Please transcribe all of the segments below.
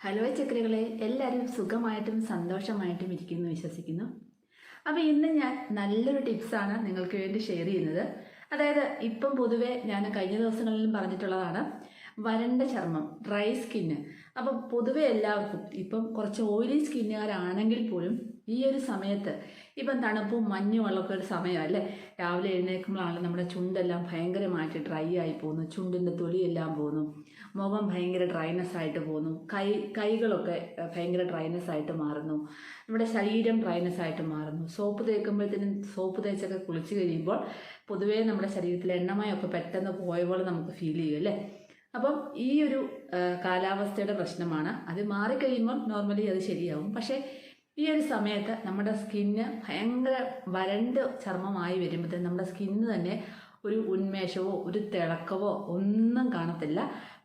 Hello ചക്രകളെ എല്ലാവരും സുഖമായിട്ടും സന്തോഷമായിട്ടും ഇരിക്കുന്നു വിശ്വസിക്കുന്നു. അപ്പോൾ ഇന്ന് ഞാൻ നല്ലൊരു ടിപ്സാണ് നിങ്ങൾക്ക് വേണ്ടി ഷെയർ ചെയ്യുന്നത്. അതായത് ഇപ്പം പൊതുവേ ഞാൻ കഴിഞ്ഞ ദിവസങ്ങളിലും പറഞ്ഞിട്ടുള്ളതാണ് വരണ്ട ചർമ്മം ഡ്രൈ സ്കിന്ന് അപ്പം പൊതുവെ എല്ലാവർക്കും ഇപ്പം കുറച്ച് ഓയിലി സ്കിന്നുകാരാണെങ്കിൽ പോലും ഈ ഒരു സമയത്ത് ഇപ്പം തണുപ്പും മഞ്ഞും ഉള്ളൊക്കെ ഒരു സമയമല്ലേ രാവിലെ എഴുന്നേൽക്കുമ്പോഴാണ് നമ്മുടെ ചുണ്ടെല്ലാം ഭയങ്കരമായിട്ട് ഡ്രൈ ആയി പോകുന്നു. ചുണ്ടിന്റെ തൊലിയെല്ലാം പോകുന്നു. മുഖം ഭയങ്കര ഡ്രൈനെസ് ആയിട്ട് പോകുന്നു. കൈ കൈകളൊക്കെ ഭയങ്കര ഡ്രൈനെസ് ആയിട്ട് മാറുന്നു. നമ്മുടെ ശരീരം ഡ്രൈനെസ് ആയിട്ട് മാറുന്നു. സോപ്പ് തേക്കുമ്പോഴത്തേനും സോപ്പ് തേച്ചൊക്കെ കുളിച്ച് കഴിയുമ്പോൾ പൊതുവേ നമ്മുടെ ശരീരത്തിൽ എണ്ണമയൊക്കെ പെട്ടെന്ന് പോയ പോലെ നമുക്ക് ഫീൽ ചെയ്യും അല്ലേ? അപ്പം ഈ ഒരു കാലാവസ്ഥയുടെ പ്രശ്നമാണ്. അത് മാറിക്കഴിയുമ്പോൾ നോർമലി അത് ശരിയാവും. പക്ഷേ ഈ ഒരു സമയത്ത് നമ്മുടെ സ്കിന്ന് ഭയങ്കര വരണ്ട് ചർമ്മമായി വരുമ്പോഴത്തേന് നമ്മുടെ സ്കിന്ന് തന്നെ ഒരു ഉന്മേഷമോ ഒരു തിളക്കമോ ഒന്നും കാണത്തില്ല.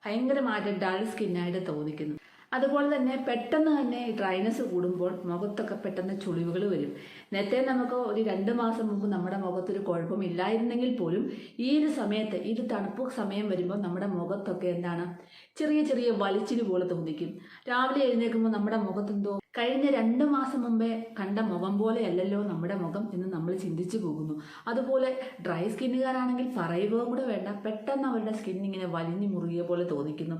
ഭയങ്കരമായിട്ട് ഡൾ സ്കിന്നായിട്ട് തോന്നിക്കുന്നു. അതുപോലെ തന്നെ പെട്ടെന്ന് തന്നെ ഡ്രൈനസ് കൂടുമ്പോൾ മുഖത്തൊക്കെ പെട്ടെന്ന് ചുളിവുകൾ വരും. നേരത്തെ നമുക്ക് ഒരു രണ്ട് മാസം മുമ്പ് നമ്മുടെ മുഖത്തൊരു കുഴപ്പമില്ലായിരുന്നെങ്കിൽ പോലും ഈ ഒരു സമയത്ത് ഈ ഒരു തണുപ്പ് സമയം വരുമ്പോൾ നമ്മുടെ മുഖത്തൊക്കെ എന്താണ്? ചെറിയ ചെറിയ വലിച്ചിന് പോലെ തോന്നിക്കും. രാവിലെ എഴുന്നേൽക്കുമ്പോൾ നമ്മുടെ മുഖത്തെന്തോ? കഴിഞ്ഞ രണ്ട് മാസം മുമ്പേ കണ്ട മുഖം പോലെ അല്ലല്ലോ നമ്മുടെ മുഖം എന്ന് നമ്മൾ ചിന്തിച്ചു പോകുന്നു. അതുപോലെ ഡ്രൈ സ്കിന്നുകാരാണെങ്കിൽ പറയുകയും കൂടെ വേണ്ട. പെട്ടെന്ന് അവരുടെ സ്കിൻ ഇങ്ങനെ വലിഞ്ഞു മുറുകിയ പോലെ തോന്നിക്കുന്നു.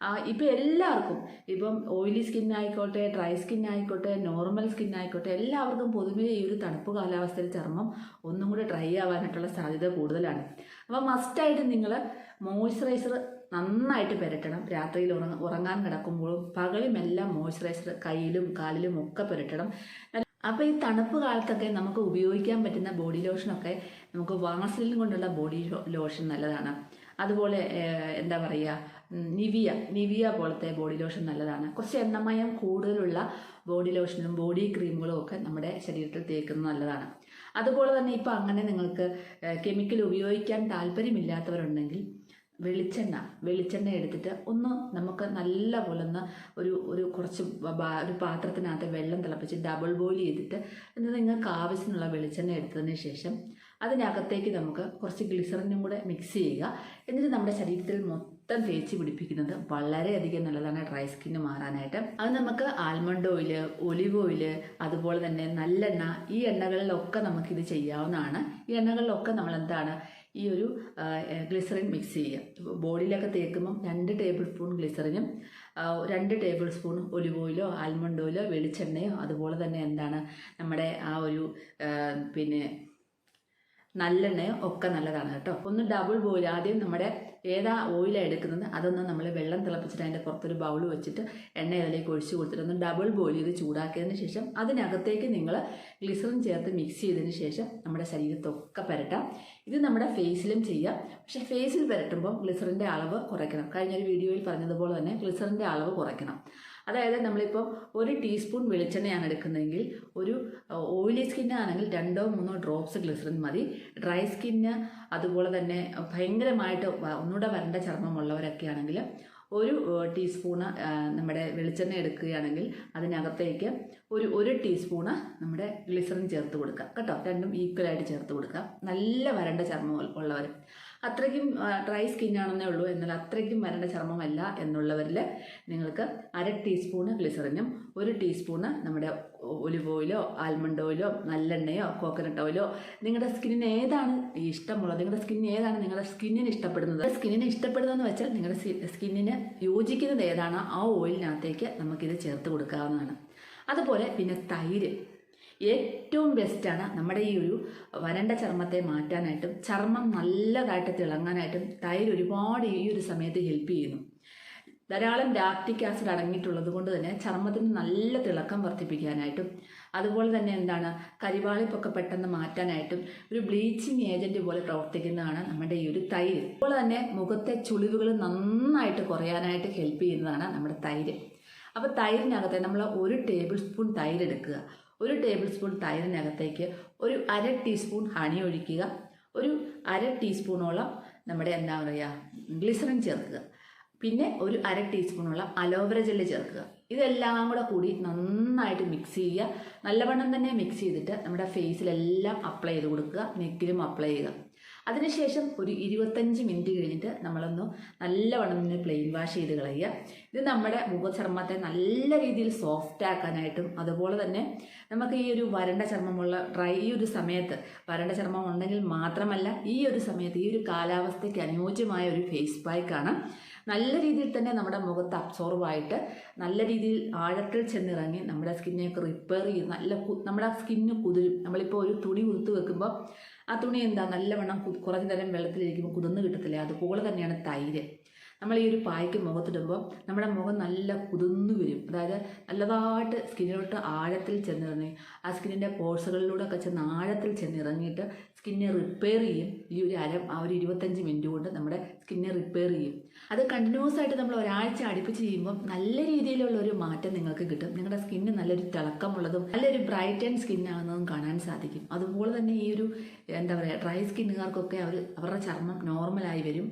ഇപ്പം എല്ലാവർക്കും ഇപ്പം ഓയിലി സ്കിൻ ആയിക്കോട്ടെ ഡ്രൈ സ്കിൻ ആയിക്കോട്ടെ നോർമൽ സ്കിൻ ആയിക്കോട്ടെ എല്ലാവർക്കും പൊതുവേ ഈ ഒരു തണുപ്പ് കാലാവസ്ഥയിൽ ചർമ്മം ഒന്നും കൂടി ഡ്രൈ ആവാനായിട്ടുള്ള സാധ്യത കൂടുതലാണ്. അപ്പോൾ മസ്റ്റായിട്ട് നിങ്ങൾ മോയ്സ്ചറൈസർ നന്നായിട്ട് പുരട്ടണം. രാത്രിയിൽ ഉറങ്ങ ഉറങ്ങാൻ കിടക്കുമ്പോഴും പകലുമെല്ലാം മോയ്സ്ചറൈസർ കയ്യിലും കാലിലും ഒക്കെ പുരട്ടണം. അപ്പോൾ ഈ തണുപ്പ് കാലത്തൊക്കെ നമുക്ക് ഉപയോഗിക്കാൻ പറ്റുന്ന ബോഡി ലോഷനൊക്കെ നമുക്ക് വാസലിൻ കൊണ്ടുള്ള ബോഡി ലോഷൻ നല്ലതാണ്. അതുപോലെ എന്താ പറയുക നിവിയ നിവിയ പോലത്തെ ബോഡി ലോഷൻ നല്ലതാണ്. കുറച്ച് എണ്ണമയം കൂടുതലുള്ള ബോഡി ലോഷനും ബോഡി ക്രീമുകളും ഒക്കെ നമ്മുടെ ശരീരത്തിൽ തേക്കുന്നത് നല്ലതാണ്. അതുപോലെ തന്നെ ഇപ്പോൾ അങ്ങനെ നിങ്ങൾക്ക് കെമിക്കൽ ഉപയോഗിക്കാൻ താല്പര്യമില്ലാത്തവരുണ്ടെങ്കിൽ വെളിച്ചെണ്ണ വെളിച്ചെണ്ണ എടുത്തിട്ട് ഒന്ന് നമുക്ക് നല്ല പോലെ ഒന്ന് ഒരു ഒരു കുറച്ച് ഒരു പാത്രത്തിനകത്ത് വെള്ളം തിളപ്പിച്ച് ഡബിൾ ബോയിൽ ചെയ്തിട്ട് എന്നിട്ട് നിങ്ങൾക്ക് ആവശ്യത്തിനുള്ള വെളിച്ചെണ്ണ എടുത്തതിന് ശേഷം അതിനകത്തേക്ക് നമുക്ക് കുറച്ച് ഗ്ലിസറിനും കൂടെ മിക്സ് ചെയ്യുക. എന്നിട്ട് നമ്മുടെ ശരീരത്തിൽ മൊത്തം തേച്ച് പിടിപ്പിക്കുന്നത് വളരെയധികം നല്ലതാണ് ഡ്രൈ സ്കിന്ന് മാറാനായിട്ട്. അത് നമുക്ക് ആൽമണ്ട് ഓയിൽ ഒലിവ് ഓയിൽ അതുപോലെ തന്നെ നല്ലെണ്ണ ഈ എണ്ണകളിലൊക്കെ നമുക്കിത് ചെയ്യാവുന്നതാണ്. ഈ എണ്ണകളിലൊക്കെ നമ്മൾ എന്താണ് ഈ ഒരു ഗ്ലിസറിൻ മിക്സ് ചെയ്യുക. ബോഡിയിലൊക്കെ തേക്കുമ്പം രണ്ട് ടേബിൾ സ്പൂൺ ഗ്ലിസറിനും രണ്ട് ടേബിൾ സ്പൂൺ ഒലിവ് ഓയിലോ ആൽമണ്ട് ഓയിലോ വെളിച്ചെണ്ണയോ അതുപോലെ തന്നെ എന്താണ്? നമ്മുടെ ആ ഒരു പിന്നെ നല്ലെണ്ണയോ ഒക്കെ നല്ലതാണ് കേട്ടോ. ഒന്ന് ഡബിൾ ബോയിൽ ആദ്യം നമ്മുടെ ഏതാ ഓയിലാണ് എടുക്കുന്നത്? അതൊന്ന് നമ്മൾ വെള്ളം തിളപ്പിച്ചിട്ട് അതിന്റെ പുറത്തൊരു ബൗൾ വെച്ചിട്ട് എണ്ണ അതിലേക്ക് ഒഴിച്ച് കൊടുത്തിട്ട് ഒന്ന് ഡബിൾ ബോയിൽ ചെയ്ത് ചൂടാക്കിയതിന് ശേഷം അതിനകത്തേക്ക് നിങ്ങൾ ഗ്ലിസറിൻ ചേർത്ത് മിക്സ് ചെയ്തതിന് ശേഷം നമ്മുടെ ശരീരത്തൊക്കെ പുരട്ടാം. ഇത് നമ്മുടെ ഫേസിലും ചെയ്യാം. പക്ഷേ ഫേസിൽ പുരട്ടുമ്പോൾ ഗ്ലിസറിന്റെ അളവ് കുറയ്ക്കണം. കഴിഞ്ഞൊരു വീഡിയോയിൽ പറഞ്ഞതുപോലെ തന്നെ ഗ്ലിസറിന്റെ അളവ് കുറയ്ക്കണം. അതായത് നമ്മളിപ്പോൾ ഒരു ടീസ്പൂൺ വെളിച്ചെണ്ണയാണ് എടുക്കുന്നതെങ്കിൽ ഒരു ഓയിലി സ്കിന്നാണെങ്കിൽ രണ്ടോ മൂന്നോ ഡ്രോപ്സ് ഗ്ലിസറിൻ മതി. ഡ്രൈ സ്കിന്ന് അതുപോലെ തന്നെ ഭയങ്കരമായിട്ട് ഒന്നുകൂടെ വരണ്ട ചർമ്മമുള്ളവരൊക്കെ ആണെങ്കിൽ ഒരു ടീസ്പൂണ് നമ്മുടെ വെളിച്ചെണ്ണ എടുക്കുകയാണെങ്കിൽ അതിനകത്തേക്ക് ഒരു ഒരു ടീസ്പൂണ് നമ്മുടെ ഗ്ലിസറിൻ ചേർത്ത് കൊടുക്കുക. കേട്ടോ? രണ്ടും ഈക്വലായിട്ട് ചേർത്ത് കൊടുക്കുക. നല്ല വരണ്ട ചർമ്മം ഉള്ളവർ അത്രയ്ക്കും ഡ്രൈ സ്കിൻ ആണെന്നേ ഉള്ളൂ. എന്നാൽ അത്രയ്ക്കും വരേണ്ട ചർമ്മമല്ല എന്നുള്ളവരിൽ നിങ്ങൾക്ക് അര ടീസ്പൂണ് ഗ്ലിസറിനും ഒരു ടീസ്പൂണ് നമ്മുടെ ഒലിവ് ഓയിലോ ആൽമണ്ട് ഓയിലോ നല്ലെണ്ണയോ കോക്കനട്ട് ഓയിലോ നിങ്ങളുടെ സ്കിന്നിന് ഏതാണ് ഇഷ്ടമുള്ളത് നിങ്ങളുടെ സ്കിന്നിന് ഏതാണ് നിങ്ങളുടെ സ്കിന്നിന് ഇഷ്ടപ്പെടുന്നത്? സ്കിന്നിന് ഇഷ്ടപ്പെടുന്നതെന്ന് വെച്ചാൽ നിങ്ങളുടെ സ്കിന്നിന് യോജിക്കുന്നത് ഏതാണോ? ആ ഓയിലിനകത്തേക്ക് നമുക്കിത് ചേർത്ത് കൊടുക്കാവുന്നതാണ്. അതുപോലെ പിന്നെ തൈര്. ഏറ്റവും ബെസ്റ്റാണ് നമ്മുടെ ഈ ഒരു വരണ്ട ചർമ്മത്തെ മാറ്റാനായിട്ടും ചർമ്മം നല്ലതായിട്ട് തിളങ്ങാനായിട്ടും തൈര് ഒരുപാട് ഈ ഒരു സമയത്ത് ഹെൽപ്പ് ചെയ്യുന്നു. ധാരാളം ലാക്റ്റിക് ആസിഡ് അടങ്ങിയിട്ടുള്ളത് കൊണ്ട് തന്നെ ചർമ്മത്തിന് നല്ല തിളക്കം വർദ്ധിപ്പിക്കാനായിട്ടും അതുപോലെ തന്നെ എന്താണ് കരിവാളിപ്പൊക്കെ പെട്ടെന്ന് മാറ്റാനായിട്ടും ഒരു ബ്ലീച്ചിങ് ഏജന്റ് പോലെ പ്രവർത്തിക്കുന്നതാണ് നമ്മുടെ ഈ ഒരു തൈര്. അതുപോലെ തന്നെ മുഖത്തെ ചുളിവുകൾ നന്നായിട്ട് കുറയാനായിട്ട് ഹെൽപ്പ് ചെയ്യുന്നതാണ് നമ്മുടെ തൈര്. അപ്പോൾ തൈരിനകത്തെ നമ്മൾ ഒരു ടേബിൾ സ്പൂൺ തൈര് എടുക്കുക. ഒരു ടേബിൾ സ്പൂൺ തൈരിനകത്തേക്ക് ഒരു അര ടീസ്പൂൺ ഹണി ഒഴിക്കുക. ഒരു അര ടീസ്പൂണോളം നമ്മുടെ എന്താ പറയുക ഗ്ലിസറിൻ ചേർക്കുക. പിന്നെ ഒരു അര ടീസ്പൂണോളം അലോവേര ജെല്ല് ചേർക്കുക. ഇതെല്ലാം കൂടെ കൂടി നന്നായിട്ട് മിക്സ് ചെയ്യുക. നല്ലവണ്ണം തന്നെ മിക്സ് ചെയ്തിട്ട് നമ്മുടെ ഫേസിലെല്ലാം അപ്ലൈ ചെയ്ത് കൊടുക്കുക. നെക്കിലും അപ്ലൈ ചെയ്യുക. അതിനുശേഷം ഒരു ഇരുപത്തഞ്ച് മിനിറ്റ് കഴിഞ്ഞിട്ട് നമ്മളൊന്ന് നല്ലവണ്ണം ഒന്ന് പ്ലെയിൻ വാഷ് ചെയ്ത് കളയുക. ഇത് നമ്മുടെ മുഖചർമ്മത്തെ നല്ല രീതിയിൽ സോഫ്റ്റ് ആക്കാനായിട്ടും അതുപോലെ തന്നെ നമുക്ക് ഈ ഒരു വരണ്ട ചർമ്മമുള്ള ഡ്രൈ ഈ ഒരു സമയത്ത് വരണ്ട ചർമ്മം ഉണ്ടെങ്കിൽ മാത്രമല്ല ഈ ഒരു സമയത്ത് ഈ ഒരു കാലാവസ്ഥയ്ക്ക് അനുയോജ്യമായ ഒരു ഫേസ് പാക്കാണ് നല്ല രീതിയിൽ തന്നെ നമ്മുടെ മുഖത്ത് അബ്സോർവ് ആയിട്ട് നല്ല രീതിയിൽ ആഴത്തിൽ ചെന്നിറങ്ങി നമ്മുടെ സ്കിന്നെയൊക്കെ റിപ്പയർ ചെയ്ത് നല്ല നമ്മുടെ സ്കിന്ന് കുതിരും. നമ്മളിപ്പോൾ ഒരു തുണി ഉടുത്ത് വെക്കുമ്പോൾ ആ തുണി എന്താ? നല്ലവണ്ണം കുറച്ച് നേരം വെള്ളത്തിലിരിക്കുമ്പോൾ കുതിർന്ന് കിട്ടത്തില്ലേ? അതുപോലെ തന്നെയാണ് തൈര്. നമ്മൾ ഈ ഒരു പായ്ക്ക് മുഖത്തിടുമ്പോൾ നമ്മുടെ മുഖം നല്ല കുതിർന്നു വരും. അതായത് നല്ലതായിട്ട് സ്കിന്നിലോട്ട് ആഴത്തിൽ ചെന്നിറങ്ങി ആ സ്കിന്നിന്റെ പോഴ്സുകളിലൂടെ ഒക്കെ ചെന്ന് ആഴത്തിൽ ചെന്നിറങ്ങിയിട്ട് സ്കിന്നെ റിപ്പയർ ചെയ്യും. ഈ ഒരു അര ആ ഒരു ഇരുപത്തഞ്ച് മിനിറ്റ് കൊണ്ട് നമ്മുടെ സ്കിന്നെ റിപ്പയർ ചെയ്യും. അത് കണ്ടിന്യൂസ് ആയിട്ട് നമ്മൾ ഒരാഴ്ച അടുപ്പിച്ച് ചെയ്യുമ്പോൾ നല്ല രീതിയിലുള്ള ഒരു മാറ്റം നിങ്ങൾക്ക് കിട്ടും. നിങ്ങളുടെ സ്കിന്ന് നല്ലൊരു തിളക്കമുള്ളതും നല്ലൊരു ബ്രൈറ്റ് ആൻഡ് സ്കിൻ ആകുന്നതും കാണാൻ സാധിക്കും. അതുപോലെ തന്നെ ഈ ഒരു എന്താ പറയുക ഡ്രൈ സ്കിന്നുകാർക്കൊക്കെ അവർ അവരുടെ ചർമ്മം നോർമലായി വരും.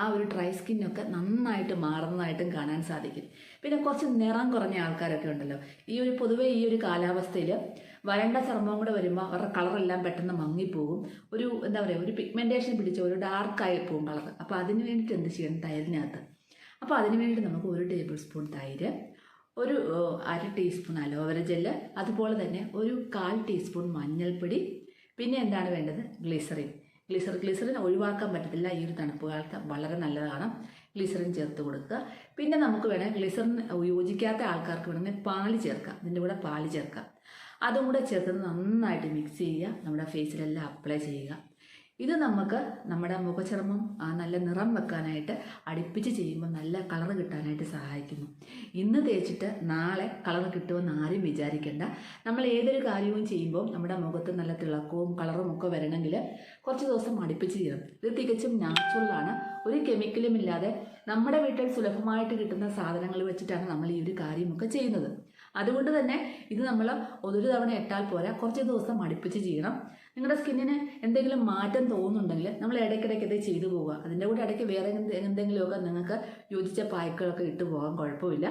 ആ ഒരു ഡ്രൈ സ്കിന്നൊക്കെ നന്നായിട്ട് മാറുന്നതായിട്ടും കാണാൻ സാധിക്കും. പിന്നെ കുറച്ച് നിറം കുറഞ്ഞ ആൾക്കാരൊക്കെ ഉണ്ടല്ലോ. ഈ ഒരു പൊതുവെ ഈ ഒരു കാലാവസ്ഥയിൽ വരണ്ട ചർമ്മം കൂടെ വരുമ്പോൾ അവരുടെ കളറെല്ലാം പെട്ടെന്ന് മങ്ങിപ്പോകും. ഒരു എന്താ പറയുക ഒരു പിഗ്മെന്റേഷൻ പിടിച്ച ഒരു ഡാർക്കായി പോകും കളർ അപ്പോൾ അതിന് വേണ്ടിയിട്ട് എന്ത് ചെയ്യണം? തൈരിനകത്ത്. അപ്പോൾ അതിന് വേണ്ടിയിട്ട് നമുക്ക് ഒരു ടേബിൾ സ്പൂൺ തൈര് ഒരു അര ടീസ്പൂൺ അലോവേര ജെല്ല് അതുപോലെ തന്നെ ഒരു കാൽ ടീസ്പൂൺ മഞ്ഞൾപ്പൊടി. പിന്നെ എന്താണ് വേണ്ടത്? ഗ്ലിസറിൻ ഗ്ലിസർ ഗ്ലിസറിൻ ഒഴിവാക്കാൻ പറ്റത്തില്ല. ഈ ഒരു തണുപ്പ് കാലത്ത് വളരെ നല്ലതാണ് ഗ്ലിസറിൻ ചേർത്ത് കൊടുക്കുക. പിന്നെ നമുക്ക് വേണേൽ ഗ്ലിസറിൻ യോജിക്കാത്ത ആൾക്കാർക്ക് വേണമെങ്കിൽ പാൽ ചേർക്കാം. ഇതിന്റെ കൂടെ പാൽ ചേർക്കാം. അതും കൂടെ ചേർത്ത് നന്നായിട്ട് മിക്സ് ചെയ്യുക. നമ്മുടെ ഫേസിലെല്ലാം അപ്ലൈ ചെയ്യുക. ഇത് നമുക്ക് നമ്മുടെ മുഖചർമ്മം നല്ല നിറം വെക്കാനായിട്ട് അടുപ്പിച്ച് ചെയ്യുമ്പോൾ നല്ല കളർ കിട്ടാനായിട്ട് സഹായിക്കുന്നു. ഇന്ന് തേച്ചിട്ട് നാളെ കളർ കിട്ടുമെന്ന് ആരും വിചാരിക്കേണ്ട. നമ്മൾ ഏതൊരു കാര്യവും ചെയ്യുമ്പോൾ നമ്മുടെ മുഖത്ത് നല്ല തിളക്കവും കളറും ഒക്കെ വരണമെങ്കിൽ കുറച്ച് ദിവസം അടുപ്പിച്ച് ചെയ്യണം. ഇത് തികച്ചും നാച്ചുറലാണ് ഒരു കെമിക്കലും ഇല്ലാതെ നമ്മുടെ വീട്ടിൽ സുലഭമായിട്ട് കിട്ടുന്ന സാധനങ്ങൾ വെച്ചിട്ടാണ് നമ്മൾ ഈ ഒരു കാര്യമൊക്കെ ചെയ്യുന്നത്. അതുകൊണ്ട് തന്നെ ഇത് നമ്മൾ ഒരു തവണ ഇട്ടാൽ പോരാ. കുറച്ച് ദിവസം അടുപ്പിച്ച് ചെയ്യണം. നിങ്ങളുടെ സ്കിന്നിന് എന്തെങ്കിലും മാറ്റം തോന്നുന്നുണ്ടെങ്കിൽ നമ്മൾ ഇടയ്ക്കിടയ്ക്ക് ഇത് ചെയ്തു പോവുക. അതിന്റെ കൂടെ ഇടയ്ക്ക് വേറെ എന്ത് എന്തെങ്കിലുമൊക്കെ നിങ്ങൾക്ക് യോജിച്ച പായ്ക്കുകളൊക്കെ ഇട്ട് പോകാൻ കുഴപ്പമില്ല.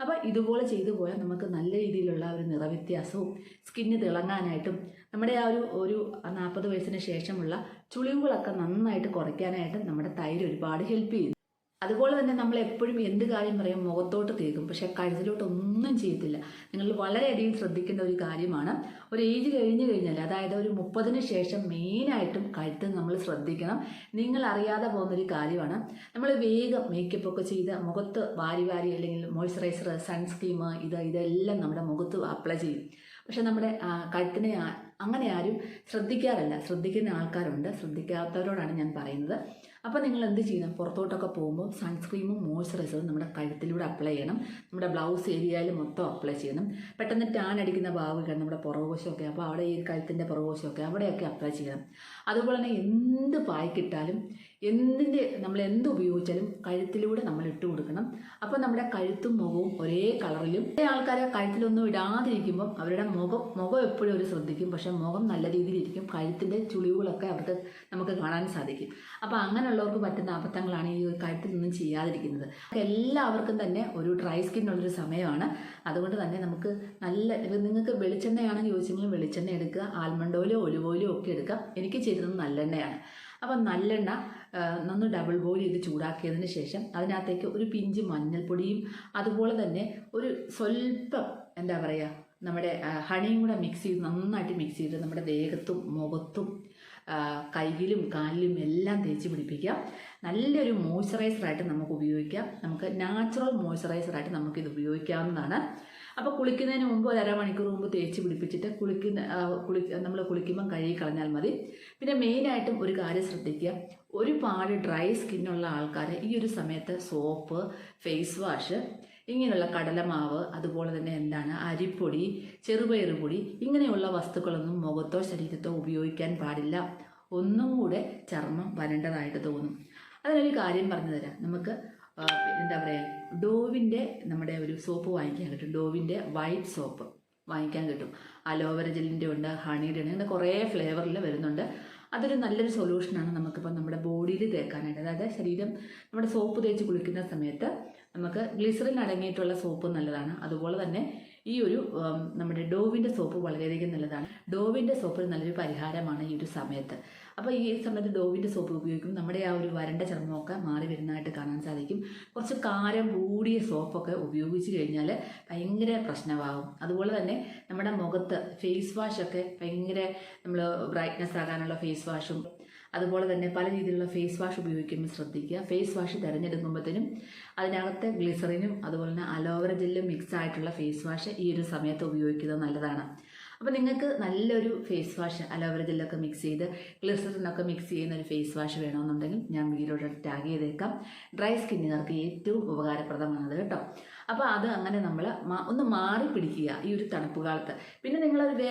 അപ്പോൾ ഇതുപോലെ ചെയ്തു പോയാൽ നമുക്ക് നല്ല രീതിയിലുള്ള ഒരു നിറവ്യത്യാസവും സ്കിന്ന് തിളങ്ങാനായിട്ടും നമ്മുടെ ആ ഒരു ഒരു നാൽപ്പത് വയസ്സിന് ശേഷമുള്ള ചുളിവുകളൊക്കെ നന്നായിട്ട് കുറയ്ക്കാനായിട്ടും നമ്മുടെ തൈര് ഒരുപാട് ഹെൽപ്പ് ചെയ്യും അതുപോലെ തന്നെ നമ്മൾ എപ്പോഴും എന്ത് കാര്യം പറയും മുഖത്തോട്ട് തേക്കും. പക്ഷെ കഴുത്തിലോട്ട് ഒന്നും ചെയ്യത്തില്ല. നിങ്ങൾ വളരെയധികം ശ്രദ്ധിക്കേണ്ട ഒരു കാര്യമാണ്. ഒരു ഏജ് കഴിഞ്ഞു കഴിഞ്ഞാൽ അതായത് ഒരു മുപ്പതിന് ശേഷം മെയിനായിട്ടും കഴുത്ത് നമ്മൾ ശ്രദ്ധിക്കണം. നിങ്ങൾ അറിയാതെ പോകുന്നൊരു കാര്യമാണ്. നമ്മൾ വേഗം മേക്കപ്പ് ഒക്കെ ചെയ്ത് മുഖത്ത് വാരി വാരി അല്ലെങ്കിൽ മോയ്സ്ചറൈസർ സൺസ്ക്രീം ഇത് ഇതെല്ലാം നമ്മുടെ മുഖത്ത് അപ്ലൈ ചെയ്യും. പക്ഷെ നമ്മുടെ കഴുത്തിനെ അങ്ങനെ ആരും ശ്രദ്ധിക്കാറില്ല. ശ്രദ്ധിക്കുന്ന ആൾക്കാരുണ്ട്. ശ്രദ്ധിക്കാത്തവരോടാണ് ഞാൻ പറയുന്നത്. അപ്പോൾ നിങ്ങൾ എന്ത് ചെയ്യണം? പുറത്തോട്ടൊക്കെ പോകുമ്പോൾ സൺസ്ക്രീമും മോയ്സ്ചറൈസറും നമ്മുടെ കഴുത്തിലൂടെ അപ്ലൈ ചെയ്യണം. നമ്മുടെ ബ്ലൗസ് ഏരിയയിൽ മൊത്തം അപ്ലൈ ചെയ്യണം. പെട്ടെന്ന് ടാൻ അടിക്കുന്ന ഭാഗമൊക്കെ നമ്മുടെ പുറകുവശമൊക്കെ അപ്പോൾ അവിടെ ഈ കഴുത്തിന്റെ പുറകുവശമൊക്കെ അവിടെയൊക്കെ അപ്ലൈ ചെയ്യണം. അതുപോലെ തന്നെ എന്ത് പായ്ക്കിട്ടാലും എന്തിന്റെ നമ്മൾ എന്ത് ഉപയോഗിച്ചാലും കഴുത്തിലൂടെ നമ്മൾ ഇട്ട് കൊടുക്കണം. അപ്പോൾ നമ്മുടെ കഴുത്തും മുഖവും ഒരേ കളറിലും. ചില ആൾക്കാരെ കഴുത്തിലൊന്നും ഇടാതിരിക്കുമ്പോൾ അവരുടെ മുഖം മുഖം എപ്പോഴും അവർ ശ്രദ്ധിക്കും. പക്ഷേ മുഖം നല്ല രീതിയിലിരിക്കും കഴുത്തിന്റെ ചുളിവുകളൊക്കെ അവർക്ക് നമുക്ക് കാണാൻ സാധിക്കും. അപ്പോൾ അങ്ങനെയുള്ളവർക്ക് പറ്റുന്ന അബദ്ധങ്ങളാണ് ഈ കഴുത്തിൽ നിന്നും ചെയ്യാതിരിക്കുന്നത്. എല്ലാവർക്കും തന്നെ ഒരു ഡ്രൈ സ്കിന്നുള്ളൊരു സമയമാണ്. അതുകൊണ്ട് തന്നെ നമുക്ക് നല്ല നിങ്ങൾക്ക് വെളിച്ചെണ്ണയാണെങ്കിൽ ചോദിച്ചെങ്കിലും വെളിച്ചെണ്ണ എടുക്കുക. ആൽമണ്ട് ഓയിലോ ഒലിവ് ഓയിലോ ഒക്കെ എടുക്കുക എനിക്ക് ചെയ്തത് നല്ലെണ്ണയാണ് അപ്പം നല്ലെണ്ണ നന്ന് ഡബിൾ ബോയിൽ ചെയ്ത് ചൂടാക്കിയതിന് ശേഷം അതിനകത്തേക്ക് ഒരു പിഞ്ച് മഞ്ഞൾപ്പൊടിയും അതുപോലെ തന്നെ ഒരു സ്വല്പം എന്താ പറയുക നമ്മുടെ ഹണിയും കൂടെ മിക്സ് ചെയ്ത് നന്നായിട്ട് മിക്സ് ചെയ്ത് നമ്മുടെ ദേഹത്തും മുഖത്തും കയ്യിലും കാലിലും എല്ലാം തേച്ച് പിടിപ്പിക്കാം. നല്ലൊരു മോയ്സ്ചറൈസറായിട്ട് നമുക്ക് ഉപയോഗിക്കാം. നമുക്ക് നാച്ചുറൽ മോയ്സ്ചറൈസറായിട്ട് നമുക്കിത് ഉപയോഗിക്കാവുന്നതാണ്. അപ്പോൾ കുളിക്കുന്നതിന് മുമ്പ് ഒരു അരമണിക്കൂർ മുമ്പ് തേച്ച് പിടിപ്പിച്ചിട്ട് കുളിക്കുന്ന കുളി നമ്മൾ കുളിക്കുമ്പം കഴുകി കളഞ്ഞാൽ മതി. പിന്നെ മെയിനായിട്ടും ഒരു കാര്യം ശ്രദ്ധിക്കുക. ഒരുപാട് ഡ്രൈ സ്കിന്നുള്ള ആൾക്കാർ ഈ ഒരു സമയത്ത് സോപ്പ് ഫേസ് വാഷ് ഇങ്ങനെയുള്ള കടലമാവ് അതുപോലെ തന്നെ എന്താണ് അരിപ്പൊടി ചെറുപയറുപൊടി ഇങ്ങനെയുള്ള വസ്തുക്കളൊന്നും മുഖത്തോ ശരീരത്തോ ഉപയോഗിക്കാൻ പാടില്ല. ഒന്നും കൂടെ ചർമ്മം വരേണ്ടതായിട്ട് തോന്നും. അതിനൊരു കാര്യം പറഞ്ഞു തരാം നമുക്ക് എന്താ പറയുക ഡോവിന്റെ നമ്മുടെ ഒരു സോപ്പ് വാങ്ങിക്കാൻ കിട്ടും. ഡോവിന്റെ വൈറ്റ് സോപ്പ് വാങ്ങിക്കാൻ കിട്ടും. അലോവേര ജെല്ലിന്റെ ഉണ്ട് ഹണിയുടെ ഉണ്ട് അങ്ങനെ കുറേ ഫ്ലേവറിൽ വരുന്നുണ്ട്. അതൊരു നല്ലൊരു സൊല്യൂഷനാണ് നമുക്കിപ്പോൾ നമ്മുടെ ബോഡിയിൽ തേക്കാനായിട്ട്. അതായത് ശരീരം നമ്മുടെ സോപ്പ് തേച്ച് കുളിക്കുന്ന സമയത്ത് നമുക്ക് ഗ്ലിസറിൻ അടങ്ങിയിട്ടുള്ള സോപ്പ് നല്ലതാണ്. അതുപോലെ തന്നെ ഈ ഒരു നമ്മുടെ ഡോവിന്റെ സോപ്പ് വളരെയധികം നല്ലതാണ്. ഡോവിന്റെ സോപ്പ് നല്ലൊരു പരിഹാരമാണ് ഈ ഒരു സമയത്ത്. അപ്പോൾ ഈ സമയത്ത് ഡോവിന്റെ സോപ്പ് ഉപയോഗിക്കും നമ്മുടെ ആ ഒരു വരണ്ട ചർമ്മമൊക്കെ മാറി വരുന്നതായിട്ട് കാണാൻ സാധിക്കും. കുറച്ച് കാരം കൂടിയ സോപ്പൊക്കെ ഉപയോഗിച്ച് കഴിഞ്ഞാൽ ഭയങ്കര പ്രശ്നമാകും അതുപോലെ തന്നെ നമ്മുടെ മുഖത്ത് ഫേസ് വാഷൊക്കെ ഭയങ്കര നമ്മൾ ബ്രൈറ്റ്നെസ് ആകാനുള്ള ഫേസ് വാഷും അതുപോലെ തന്നെ പല രീതിയിലുള്ള ഫേസ് വാഷ് ഉപയോഗിക്കുമ്പോൾ ശ്രദ്ധിക്കുക. ഫേസ് വാഷ് തിരഞ്ഞെടുക്കുമ്പോഴത്തേനും അതിനകത്തെ ഗ്ലിസറിനും അതുപോലെ തന്നെ അലോവറ ജെല്ലും മിക്സ് ആയിട്ടുള്ള ഫേസ് വാഷ് ഈ ഒരു സമയത്ത് ഉപയോഗിക്കുന്നത് നല്ലതാണ്. അപ്പോൾ നിങ്ങൾക്ക് നല്ലൊരു ഫേസ് വാഷ് അലോവറ ജെല്ലൊക്കെ മിക്സ് ചെയ്ത് ഗ്ലിസറിനൊക്കെ മിക്സ് ചെയ്യുന്ന ഒരു ഫേസ് വാഷ് വേണമെന്നുണ്ടെങ്കിൽ ഞാൻ വീഡിയോയുടെ ടാഗ് ചെയ്തേക്കാം. ഡ്രൈ സ്കിന്നുകാർക്ക് ഏറ്റവും ഉപകാരപ്രദമാണത് കേട്ടോ. അപ്പോൾ അത് അങ്ങനെ നമ്മൾ ഒന്ന് മാറി പിടിക്കുക ഈ ഒരു തണുപ്പ് കാലത്ത് പിന്നെ നിങ്ങൾ വേ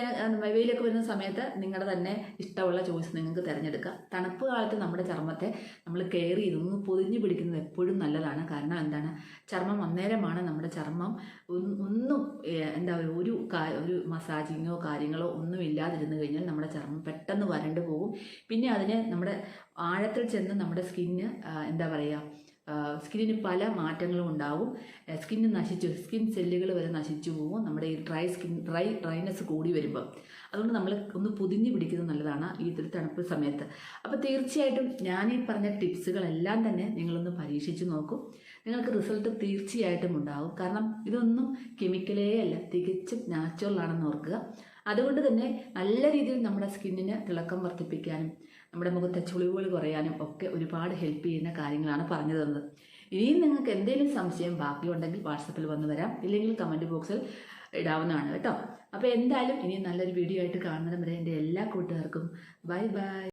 വെയിലൊക്കെ വരുന്ന സമയത്ത് നിങ്ങളുടെ തന്നെ ഇഷ്ടമുള്ള ചോയ്സ് നിങ്ങൾക്ക് തിരഞ്ഞെടുക്കുക. തണുപ്പ് കാലത്ത് നമ്മുടെ ചർമ്മത്തെ നമ്മൾ കെയർ ചെയ്ത് ഒന്ന് പൊതിഞ്ഞു പിടിക്കുന്നത് എപ്പോഴും നല്ലതാണ്. കാരണം എന്താണ്? ചർമ്മം അന്നേരമാണ് നമ്മുടെ ചർമ്മം ഒന്നും എന്താ പറയുക ഒരു ഒരു മസാജിങ്ങോ കാര്യങ്ങളോ ഒന്നും ഇല്ലാതിരുന്ന് കഴിഞ്ഞാൽ നമ്മുടെ ചർമ്മം പെട്ടെന്ന് വരണ്ടു പോകും. പിന്നെ അതിനെ നമ്മുടെ ആഴത്തിൽ ചെന്ന് നമ്മുടെ സ്കിന്ന് എന്താ പറയുക സ്കിന്നിന് പല മാറ്റങ്ങളും ഉണ്ടാവും. സ്കിന്ന് നശിച്ചു സ്കിൻ സെല്ലുകൾ വരെ നശിച്ചു പോകും. നമ്മുടെ ഈ ഡ്രൈ സ്കിൻ ഡ്രൈ ഡ്രൈനെസ് കൂടി വരുമ്പോൾ അതുകൊണ്ട് നമ്മൾ ഒന്ന് പൊതിഞ്ഞ് പിടിക്കുന്നത് നല്ലതാണ് ഈ ഒരു തണുപ്പ് സമയത്ത്. അപ്പോൾ തീർച്ചയായിട്ടും ഞാൻ ഈ പറഞ്ഞ ടിപ്സുകളെല്ലാം തന്നെ നിങ്ങളൊന്ന് പരീക്ഷിച്ച് നോക്കൂ. നിങ്ങൾക്ക് റിസൾട്ട് തീർച്ചയായിട്ടും ഉണ്ടാകും. കാരണം ഇതൊന്നും കെമിക്കലേ അല്ല തികച്ചും നാച്ചുറൽ ആണെന്ന് ഓർക്കുക. അതുകൊണ്ട് തന്നെ നല്ല രീതിയിൽ നമ്മുടെ സ്കിന്നിന് തിളക്കം വർദ്ധിപ്പിക്കാനും നമ്മുടെ മുഖത്തെ ചുളിവുകൾ കുറയാനും ഒക്കെ ഒരുപാട് ഹെൽപ്പ് ചെയ്യുന്ന കാര്യങ്ങളാണ് പറഞ്ഞു തന്നത്. ഇനിയും നിങ്ങൾക്ക് എന്തെങ്കിലും സംശയം ബാക്കിയുണ്ടെങ്കിൽ വാട്സപ്പിൽ വന്നു വരാം. ഇല്ലെങ്കിൽ കമന്റ് ബോക്സിൽ ഇടാവുന്നതാണ് കേട്ടോ. അപ്പോൾ എന്തായാലും ഇനി നല്ലൊരു വീഡിയോ ആയിട്ട് കാണുന്നതിന് വരെ എന്റെ എല്ലാ കൂട്ടുകാർക്കും ബൈ ബൈ